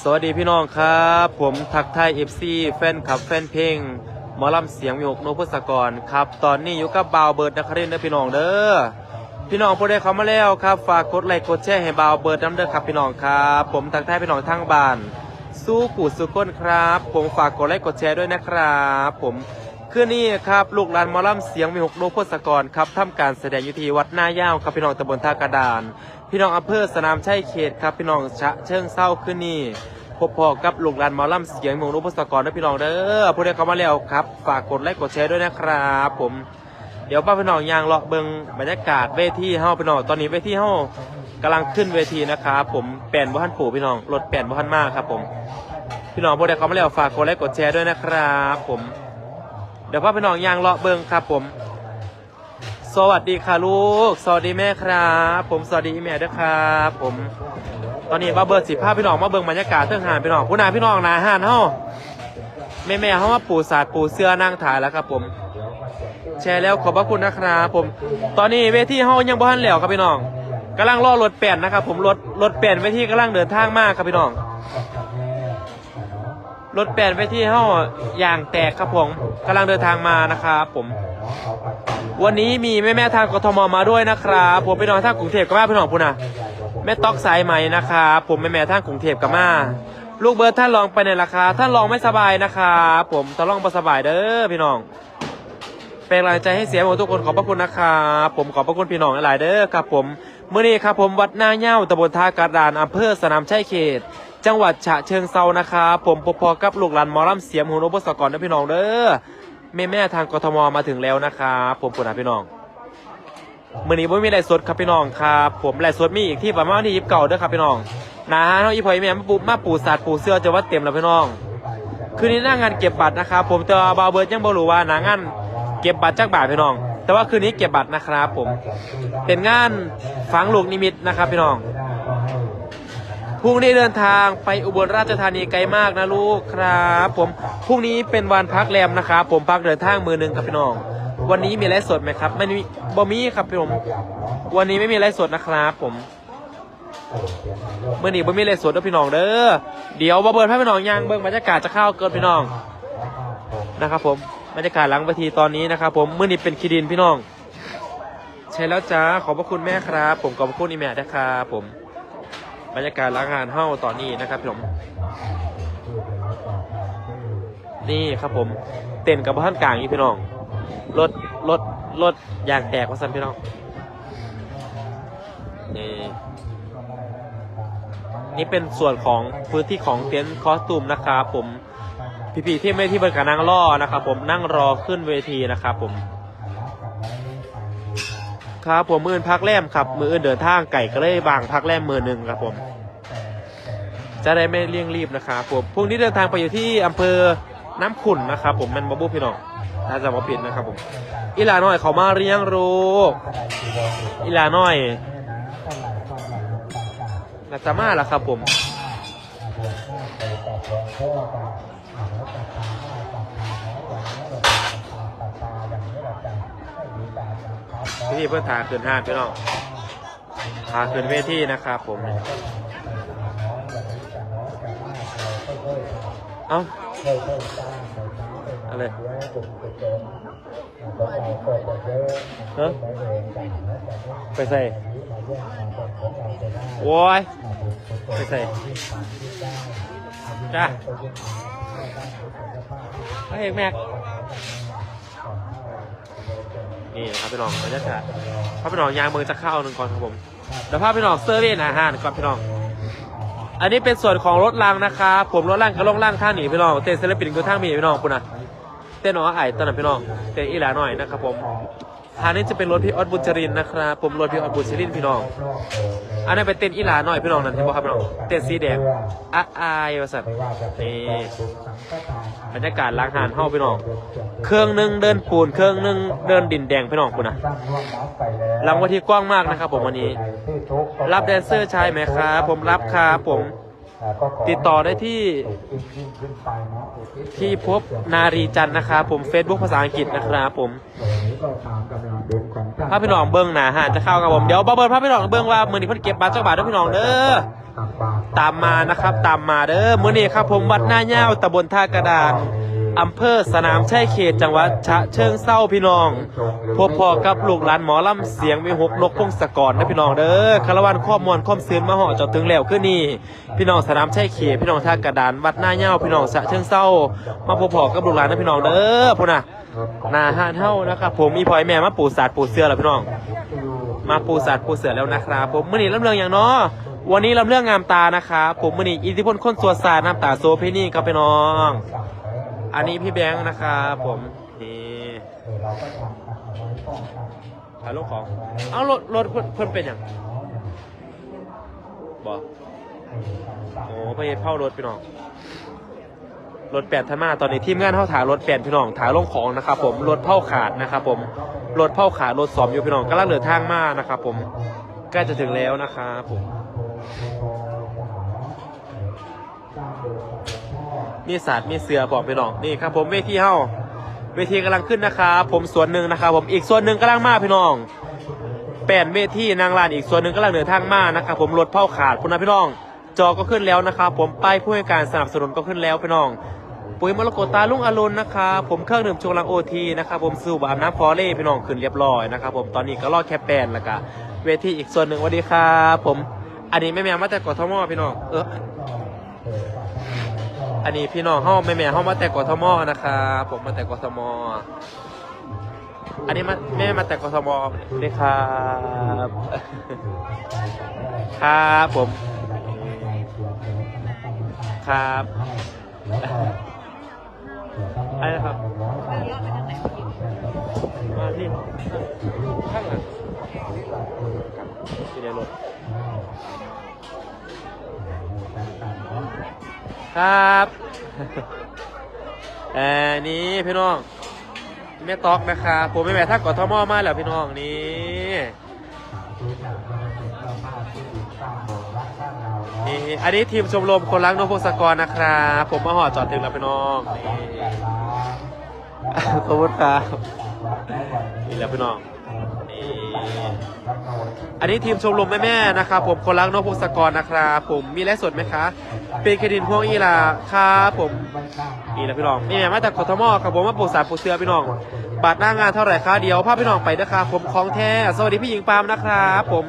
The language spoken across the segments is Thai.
สวัสดีพี่น้องครับ ผมทักไทยเอฟซีแฟนคลับแฟนเพลงหมอลำเสียงมีหกโนพุทธกรครับ ตอนนี้อยู่กับบ่าวเบิร์ดนครินทร์เด้อพี่น้องเด้อพี่น้องผู้ใดเข้ามาแล้วครับ ฝากกดไลค์กดแชร์ให้บ่าวเบิร์ดน้ำเด้อครับพี่น้องครับ ผมทักไทยพี่น้องทั้งบ้าน สู้ปู่สู้ก้นครับ ผมฝากกดไลค์กดแชร์ด้วยนะครับ ผมคืนนี้ครับลูกหลานมอลำเสียงมีหกโนพุทธกรครับทำการแสดงอยู่ที่วัดหน้าย่าวครับพี่น้องตำบลท่ากระดาน พี่น้องอำเภอสนามชัยเขตครับ พี่น้องชะเชิงเศร้าขึ้นนี่พบพอกับลูกหลานหมอลำเสียงเมงรูปสกรนะพี่น้องเด้อผู้ใดเข้ามาแล้วครับ ฝากกดไลค์กดแชร์ด้วยนะครับ ผมเดี๋ยวป้าพี่น้องยางเลาะเบิงบรรยากาศเวทีเฮาพี่น้องตอนนี้เวทีเฮากำลังขึ้นเวทีนะครับผมแป่นบ่ทันปู่พี่น้องรถแป่นบ่ทันมากครับ ผม พี่น้องผู้ใดเข้ามาแล้วฝากกดไลค์กดแชร์ด้วยนะครับ ผม เดี๋ยวป้าพี่น้องยางเลาะเบิงครับ ผม สวัสดีค่ะลูก สวัสดีแม่ครับ ผมสวัสดีแม่ด้วยครับ ผม ตอนนี้มาเบิร์ดสิภาพพี่น้องมาเบิ่งบรรยากาศเรื่องหานพี่น้องผู้นาพี่น้องนาหานเฮาแม่แม่เฮามาปูสาดปูเสื้อนั่งถ่ายแล้วครับ ผม แชร์แล้วขอบพระคุณนะครับผม ตอนนี้เวทีเฮายังบ่ทันแล้วครับพี่น้องกำลังรอรถแป่นนะครับผมรถรถแป่นเวทีกำลังเดินทางมากครับพี่น้อง รถแป่นเวทีเฮาอย่างแตกครับผมกำลังเดินทางมานะครับผม วันนี้มีแม่แม่ทางกทมมาด้วยนะครับผมไปนอนท่ากรุงเทพก็มาพี่น้องพูนะแม่ต๊อกสายไหมนะครับผมแม่แม่ๆทางกรุงเทพก็มาลูกเบิร์ดท่านลองไปในราคาท่านลองไม่สบายนะครับผมท่านลองไม่สบายเด้อพี่น้องเป็นกำลังใจให้เสียหมดทุกคนขอบพระคุณนะครับผมขอบพระคุณพี่น้องหลายเด้อครับผมเมื่อนี้ครับผมวัดหน้าเง่าตำบลท่ากระดานอำเภอสนามชัยเขต จังหวัดฉะเชิงเซานะครับผมพบพอกับลูกหลานหมอลำเสียมหูนบสกรนะพี่น้องเด้อแม่แม่ทางกทมมาถึงแล้วนะครับผมคุณนะพี่น้องมื่อนี้ผมมีไลฟ์สดครับพี่น้องครับผมไลฟ์สดมีอีกที่ประมาณที่ยิบเก่าเด้อครับพี่น้องนะฮะน้องอีพอยแม่มาปูมาปูสาดปูเสื้อจะว่าเต็มแล้วพี่น้อง คืนนี้หน้างานเก็บบัตรนะครับผมแต่บาเบิร์ดยังบ่รู้ว่าหนางานเก็บบัตรจากบาทพี่น้อง แต่ว่าคืนนี้เก็บบัตรนะครับผมเป็นงานฝังลูกนิมิตนะครับพี่น้อง พรุ่งนี้เดินทางไปอุบลราชธานีไกลมากนะลูกครับ ผมพรุ่งนี้เป็นวันพักแรมนะครับผมพักเดินทางมือหนึ่งครับพี่น้อง วันนี้มีไลฟ์สดไหมครับไม่มีบ่มีครับพี่ผมวันนี้ไม่มีไลฟ์สดนะครับผมเมื่อนี้บ่มีเลยสดเด้อพี่น้องเด้อเดี๋ยวบ่เบิดให้พี่น้องย่างเบิ่งบรรยากาศจะเข้าเกินพี่น้องนะครับผมบรรยากาศหลังเวทีตอนนี้นะครับผมเมื่อนี้เป็นคีดินพี่น้อง ใช่แล้วจ้าขอบพระคุณแม่ครับ ผมขอบพระคุณอีแม่นะครับผม บรรยากาศหล้างงานเฮ้าตอนนี้นะครับผมนี่ครับผม เต้นกับบ้านกลางอีพี่น้องรถรถรถยางแตกว่าสันพี่น้องนี่นี่เป็นส่วนของพื้นที่ของเต็นท์คอสตูมนะครับผมพี่ๆที่ไม่ที่เบิร์กานั่งล่อนะครับผมนั่งรอขึ้นเวทีนะครับผม ครับผมมืออื่นพักแรมครับมืออื่นเดินทางไก่ก็เลยบางพักแรมมือหนึ่งครับผม จะได้ไม่เลี่ยงรีบนะครับผมพรุ่งนี้เดินทางไปอยู่ที่อำเภอน้ำขุ่นนะครับผมแมันบอบูพี่น้องถ้าจะมาผิดนะครับผมอีลาน้อยเขามาเรียงรู้อีลาน้อยน่าจะมาแล้วครับผม พี่เพื่อทาขึ้นห้างพี่น้องทาขึ้นเวทีนะครับผม เอ้าอะไรเฮ้ไปใส่โว้ยไปใส่จ้าพระเอกแม็ก นี่นะครับพี่น้องบรรยากาศพาพี่น้องยางเมืองจะเข้าหนึ่งก่อนครับผมเดี๋ยวพาพี่น้องเซอร์เวนอาหารก่อนพี่น้อง อันนี้เป็นส่วนของรถรางนะครับผมรถรางกับลงล่างท่างหนีพี่น้องเต้นศิลปินก็ท่างมีพี่น้องปุณนนะเต้นน้องไอ้ตอนนั้นพี่น้องเต้นอีหลาหน่อยนะครับผม ทางนี้จะเป็นรถพี่ออดบุญจรินนะครับผมรถพี่ออดบุญจรินพี่น้อง อันนั้นเป็นเต้นอีหลาหน่อยพี่น้องนั่นเห็นบ่ครับพี่น้อง เต้นสีแดงอะอายว่าสัตว์นี่บรรยากาศล้างหานเฮาพี่น้อง เครื่องนึงเดินปูนเครื่องนึงเดินดินแดงพี่น้องปุ่นะลังวันที่กว้างมากนะครับ ผมวันนี้ รับแดนเซอร์ชายไหมครับผมรับครับผมติดต่อได้ที่ที่พบนารีจันนะครับผม Facebook ภาษาอังกฤษนะครับผม พาพี่น้องเบิ้งหนาฮะจะเข้ากับผมเดี๋ยวบาเบิร์พาพี่น้องเบิ้งว่ามือนี้เพิ่นเก็บบัตรเจ้าบาทด้วยพี่น้องเด้อตามมานะครับ ตามมาเด้อมื้อนี้ครับผมวัดหน้าเย้าวตำบลท่ากระดานอำเภอสนามชัยเขตจังหวัดฉะเชิงเซาพี่น้องพบพอกับลูกหลานหมอลำเสียงวิหกนกพงศกรนะพี่น้องเด้อคารวันข้อมวลข้อมซืนมาห่อจอดถึงแล้วคือนี่พี่น้องสนามชัยเขตพี่น้องท่ากระดานวัดหน้าเย้าวพี่น้องฉะเชิงเซามาพบพอกับลูกหลานนะพี่น้องเด้อพุ่นน่ะ หนาห้านเท่านะครับผมมีพ่อยแม่มาปูสาดปูเสือแล้วพี่น้อง มาปูสัตว์ปูเสือแล้วนะครับผมมื่อนี้ลำเรื่องอย่างเนาะวันนี้ลำเรื่องงามตานะครับผมมื่อนี้อิทธิพลคนสวดศาสตร์น้ำตาโซเพนี่ครับพี่น้อง อันนี้พี่แบงค์นะครับผมนี่ถ่ายรูปของ เอารถรถเพิ่นเป็นอย่างบอกโอ้ไปเผารถพี่น้อง รถแปดธมาตอนนี้ทีมงานเข้าถ่ายรถแปดพี่น้องถ่ายลงของนะครับผมรถเผาขาดนะครับผมรถเผาขาดรถสอมอยู่พี่น้องกำลังเดินทางมานะครับผมใกล้จะถึงแล้วนะครับผมมีศาสตร์มีเสือบอกพี่น้องนี่ครับผมเวทีเฮ้าเวทีกำลังขึ้นนะครับผมส่วนหนึ่งนะครับผมอีกส่วนหนึ่งกำลังมาพี่น้องแปดเวทีนางลานอีกส่วนหนึ่งกำลังเดินทางมานะครับผมรถเผาขาดพุ่นนะพี่น้องจอก็ขึ้นแล้วนะครับผมป้ายผู้ให้การสนับสนุนก็ขึ้นแล้วพี่น้อง ปุ๋ยมรกตตาลุงอรุณนะครับผมเครื่องดื่มชูกำลังโอทีนะครับผมสูบอาบน้ำฟอเล่พี่น้องขึ้นเรียบร้อยนะครับผมตอนนี้ก็รอแคปแปนแล้วก็เวทีอีกส่วนหนึ่งสวัสดีครับผมอันนี้แม่แม่มาแต่กทมพี่น้องเอออันนี้พี่น้องเฮาแม่แม่เฮามาแต่กทมนะครับผมมาแต่กทมอันนี้มาแม่มาแต่กทมนี่ครับ ครับผม ครับ อะไรนะครับมาที่ข้างหลังที่ในรถครับเอ่อนี้พี่น้องแม่ตอกนะครับผมไม่แม่ทักกทมมาแล้วพี่น้องนี้ นี่อันนี้ทีมชมรมคนรักนกพงศกรนะครับ ผมมาหอจอดถึงแล้วพี่น้องนี่ขอบคุณครับนี่แล้วพี่น้อง อันนี้ทีมชมรมแม่ๆนะครับผมคนรักนกพงศกรนะครับผมมีไลฟ์สดไหมคะ เป็นเครดินพวกอีลาครับผมนี่แหละพี่น้องนี่แม่มาจากกทมครับผมมาปลูกสารปลูกเสือพี่น้องบัตรหน้างานเท่าไหร่คะเดี๋ยวพาพี่น้องไปนะครับผมของแท้สวัสดีพี่หญิงปาล์มนะครับผม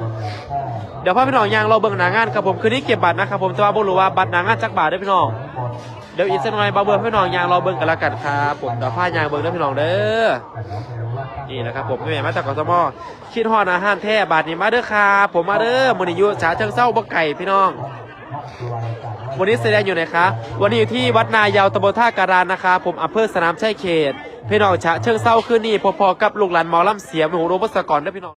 เดี๋ยวพาพี่น้องยางเราเบิ่งหนางานครับผมคืนนี้เก็บบัตรนะครับผมแต่ว่าบ่รู้ว่าบัตรหนางานจักบาทเด้พี่น้อง ดี๋ยวอีกสักหน่อยเบาเบิร์พี่น้องยางรอเบิ้งกันละกันครับผมเดี๋ยวพายางเบิ้งเด้อพี่น้องเด้อนี่นะครับผมแม่มาจากกทมคิดฮอดอาหารแท้บาทนี้มาเด้อครับผมมาเด้อมื้อนี้อยู่ฉาเชิงเซาบ่ไก่พี่น้องวันนี้แสดงอยู่ไหนคะ วันนี้อยู่ที่วัดนายาวตำบลท่าการานนะคะ ผมอำเภอสนามชัยเขต พี่น้องฉะเชิงเซาคืนนี้พอๆกับลูกหลานหมอลำเสียงหนูโรบสกรเด้พี่น้อง